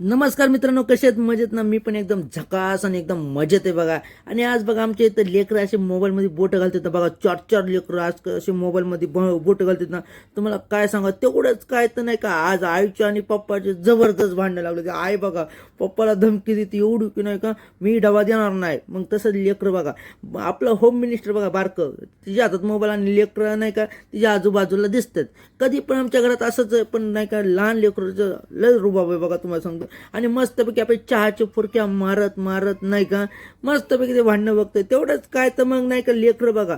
नमस्कार मित्रांनो कसे आहेत? मजेत ना? मी पण एकदम झकास आणि एकदम मजेत आहे बघा. आणि आज बघा आमच्या इथं लेकरं असे मोबाईलमध्ये बोटं घालतात. ना बघा चार चार लेकरं आज असे मोबाईलमध्ये ब- बोटं घालतात ना. तुम्हाला काय सांगा? तेवढंच काय तर नाही का? आज आईच्या आणि पप्पाचे जबरदस्त भांडणं लागले ते आई बघा पप्पाला धमकी देते एवढी की नाही का? मी डबा देणार नाही. मग तसंच लेकरं बघा आपलं होम मिनिस्टर बघा बारकं. तिच्या हातात मोबाईल आणि लेकरं नाही का? तिच्या आजूबाजूला दिसतात. कधी पण आमच्या घरात असंच आहे पण नाही का? लहान लेकरं लय रुबाब आहे बघा तुम्हाला सांगतो. आणि मस्तपैकी आपण चहाच्या फुरक्या मारत मारत नाही का? मस्तपैकी ते भांडणं बघतोय. तेवढंच काय तर मग नाही का लेकरं बघा.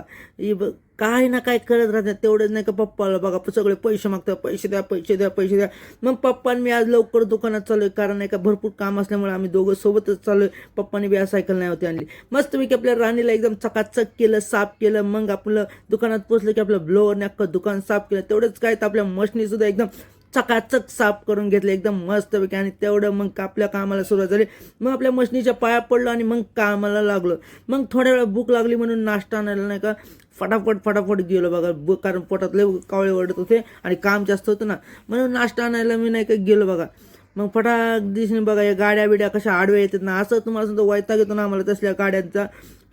काय ना काय करत राहतात. तेवढंच नाही का पप्पाला बघा सगळे पैसे मागतात. पैसे द्या पैसे द्या पैसे द्या. मग पप्पाने मी आज लवकर दुकानात चाललोय. कारण नाही का भरपूर काम असल्यामुळे आम्ही दोघं सोबतच चाललोय. पप्पाने बी सायकल नाही होती आणली मस्तपैकी आपल्या राणीला एकदम चकाचक केलं साफ केलं. मग आपलं दुकानात पोचलं की आपलं ब्लोअर अख्खं दुकान साफ केलं. तेवढंच काय तर आपल्या मशनी सुद्धा एकदम चकाचक साफ करून घेतलं एकदम मस्तपैकी. आणि तेवढं मग आपल्या कामाला सुरुवात झाली. मग आपल्या मशनीच्या पाया पडलो आणि मग कामाला लागलो. मग थोड्या वेळा भूक लागली म्हणून नाश्ता आणायला नाही का फटाफट फटाफट गेलो बघा. ब- कारण पोटातले कावळे ओढत होते आणि काम जास्त होतं ना. म्हणून नाश्ता आणायला मी नाही का गेलो बघा. मग फटाक दिसणे बघा या गाड्या बिड्या कशा आडव्या येतात ना. असं तुम्हाला समजा वैताग येतो ना आम्हाला तसल्या गाड्यांचा.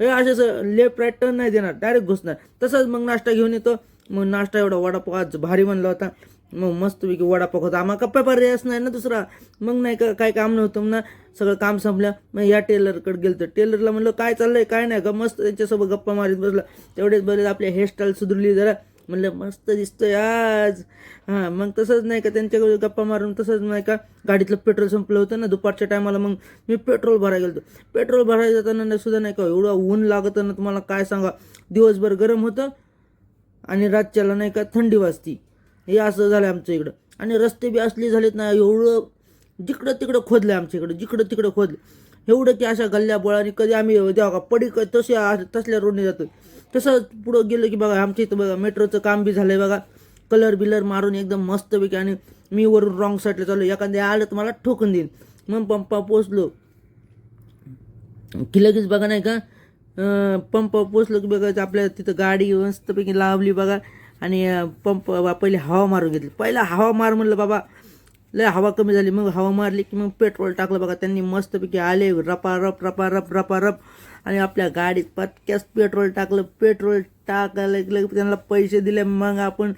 हे असं लेफ्ट राईट टर्न नाही देणार डायरेक्ट घुसणार. तसंच मग नाश्ता घेऊन येतो. मग नाश्ता एवढा वडापाव आज भारी बनला होता. मग मस्तपैकी वडापाव होता आम्हाला कप्पा पर्यायच नाही ना दुसरा. मग नाही का काय काम नव्हतं ना. सगळं काम संपलं. मग या टेलरकडे गेलं तर टेलरला म्हणलं काय चाललंय? काय नाही का मस्त त्यांच्यासोबत गप्पा मारीत बसला. तेवढेच बरेच आपल्या हेअरस्टाईल सुधरली जरा. म्हणलं मस्त दिसतोय आज. हां मग तसंच नाही का त्यांच्याकडे गप्पा मारून तसंच नाही का गाडीतलं पेट्रोल संपलं होतं ना दुपारच्या टायमाला मग मी पेट्रोल भरायला गेलो पेट्रोल भरायला जाताना नाही सुद्धा नाही का एवढं ऊन लागतं ना तुम्हाला काय सांगा. दिवसभर गरम होतं आणि रातच्याला नाही का थंडी वाजती. हे असं झालं आमच्या इकडं. आणि रस्ते बी असले झालेत ना एवढं जिकडं तिकडं खोदलं आमच्या इकडं जिकडं तिकडं खोदलं एवढं की अशा गल्ल्या बोळाने कधी आम्ही देवा का पडी क- तसे आ- तसल्या रोडने जातो तसं पुढं गेलं की बघा आमच्या इथं बघा मेट्रोचं काम बी झालं आहे बघा. कलर बिलर मारून एकदम मस्तपैकी आणि मी वरून रॉंग साईडला चाललो एखाद्या आलं तर मला ठोकून देईन. मग पंपा पोचलो. की लगेच बघा नाही का पंपा पोचलो की बघा आपल्या तिथं गाडी मस्तपैकी लावली बघा. आणि पंप बा- पहिले हवा मारून घेतली. पहिला हवा मार म्हणलं बाबा लय हवा कमी झाली मग हवा मारली की मग पेट्रोल टाकलं बघा त्यांनी मस्तपैकी आले रपा रप रपा रप रपा रप. आणि आपल्या गाडीत पटक्यास पेट्रोल टाकलं पेट्रोल टाकायला गेलं त्यांना पैसे दिले मग आपण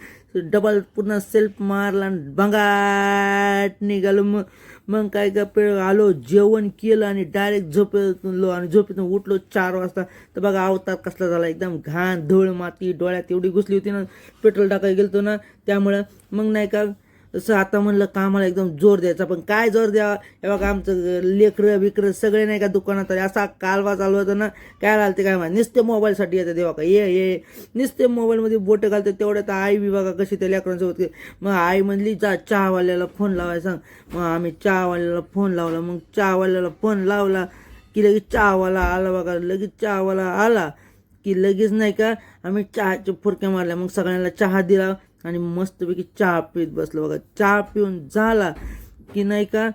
डबल पुन्हा सेल्फ मारला आणि निघालो. मग मग काय का पे आलो जेवण केलं आणि डायरेक्ट झोपेलो आणि झोपेतून उठलो चार वाजता. तर बघा अवतार कसला झाला एकदम घाण धूळ माती डोळ्यात एवढी घुसली होती ना पेट्रोल टाकायला गेलतो ना त्यामुळं मग नाही का तसं आता म्हणलं कामाला एकदम जोर द्यायचा पण काय जोर द्यावा? हे बघा आमचं लेकरं बिकरं सगळे नाही का दुकानात आले. असा कालवा चालू होता ना काय आलं ते काय माहिती? नुसते मोबाईलसाठी येतं देवा का ये ये नुसते मोबाईलमध्ये बोटं घालते तेवढ्यात आई बी बघा कशी त्या लेकरांसोबत मग आई म्हणली जा चहावाल्याला फोन लावायला सांग. मग आम्ही चहावाल्याला फोन लावला मग चहावाल्याला फोन लावला की लगेच चहावाला आला बघा लगेच चहावाला आला की लगेच नाही का आम्ही चहाच्या फुरक्या मारल्या मग सगळ्यांना चहा दिला. आणि मस्तपैकी चहा पीत बसलो बघा. चहा पिऊन झाला की नाही का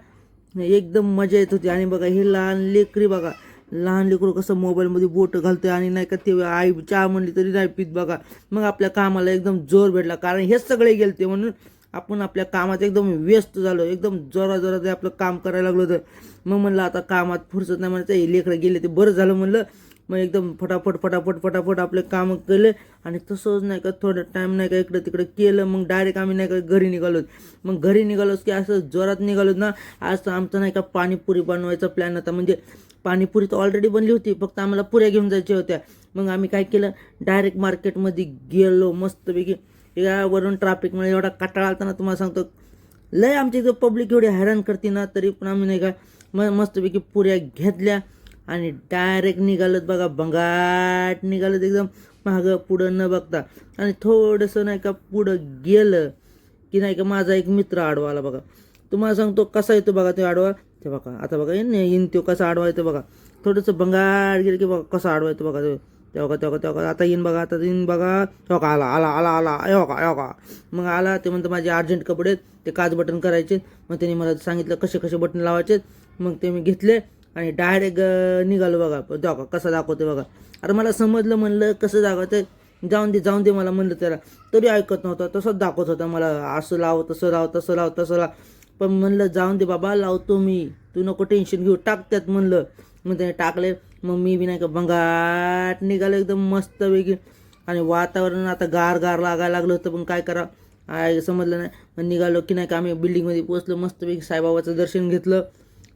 एकदम मजा येत होती. आणि बघा हे लहान लेकरी बघा लहान लेकरू कसं मोबाईलमध्ये बोट घालतं आणि नाही का ते आई चहा म्हणली तरी नाही पित बघा. मग आपल्या कामाला एकदम जोर भेटला. कारण हेच सगळे गेलते म्हणून आपण आपल्या कामात एकदम व्यस्त झालो. एकदम जोरा जोरात आपलं काम करायला लागलो तर मग म्हणलं आता कामात फुरसत नाही म्हणायचं. हे लेकरं गेले ते बरं झालं म्हणलं. मग एकदम फटाफट फटाफट फटाफट आपले कामं केले आणि तसंच नाही का थोडं टाईम नाही का इकडं तिकडं केलं मग डायरेक्ट आम्ही नाही का घरी निघालो. मग घरी निघालोच की असं जोरात निघालो ना आज तर आमचं नाही का पाणीपुरी बनवायचा प्लॅन होता. म्हणजे पाणीपुरी तर ऑलरेडी बनली होती फक्त आम्हाला पुऱ्या घेऊन जायच्या होत्या. मग आम्ही काय केलं डायरेक्ट मार्केटमध्ये गेलो मस्तपैकी. यावरून ट्रॅफिकमुळे एवढा कटाळा आलता ना तुम्हाला सांगतो. लय आमच्या इथं पब्लिक एवढी हैराण करते ना तरी पण आम्ही नाही का म मस्तपैकी पुऱ्या घेतल्या. आणि डायरेक्ट निघालत बघा बंगाट निघालत एकदम मागं पुढं न बघता. आणि थोडंसं नाही का पुढं गेलं की नाही का माझा एक मित्र आडवा आला बघा. तुम्हाला सांगतो कसा येतो बघा तो आडवा? ते बघा आता बघा येईन येईन तो कसा आडवा येतो बघा. थोडंसं बंगाट गेलं की बघा कसा आडवा येतो बघा तो. तेव्हा तेव्हा का तेव्हा का आता येईन बघा आता येईन बघा. तेव्हा आला आला आला आला. यो का यो का मग आला ते म्हणतं माझे अर्जंट कपडे आहेत, ते काच बटन करायचे. मग त्यांनी मला सांगितलं कसे कसे बटन लावायचे मग ते मी घेतले. आणि डायरेक्ट निघालो बघा. दाखवा कसा कसं दाखवते बघा. अरे मला समजलं म्हणलं कसं दाखवतं जाऊन दे जाऊन दे मला म्हणलं त्याला. तरी ऐकत नव्हता तसंच दाखवत होता मला. असं लाव तसं लाव तसं लाव तसं लाव. पण म्हणलं जाऊन दे बाबा लावतो मी. तू नको टेन्शन घेऊ. टाक त्यात म्हणलं. मग त्याने टाकले. मग मी बी नाही का बंगाट निघालो एकदम मस्त वेगळी आणि वातावरण आता गार गार लागायला लागलं होतं पण काय करा? आय समजलं नाही. मग निघालो की नाही का आम्ही बिल्डिंगमध्ये पोचलो मस्तपैकी साईबाबाचं दर्शन घेतलं.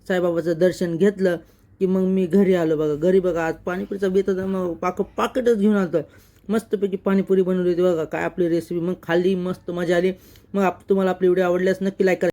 साईबाबाचं दर्शन घेतलं की मग मी घरी आलो बघा. घरी बघा आज पाणीपुरीचा बेत मग पाक पाकिटच घेऊन आलो मस्तपैकी पाणीपुरी बनवली होती बघा. काय आपली रेसिपी मग खाल्ली मस्त मजा आली. मग आप तुम्हाला आपली व्हिडिओ आवडल्यास नक्की लाईक करा.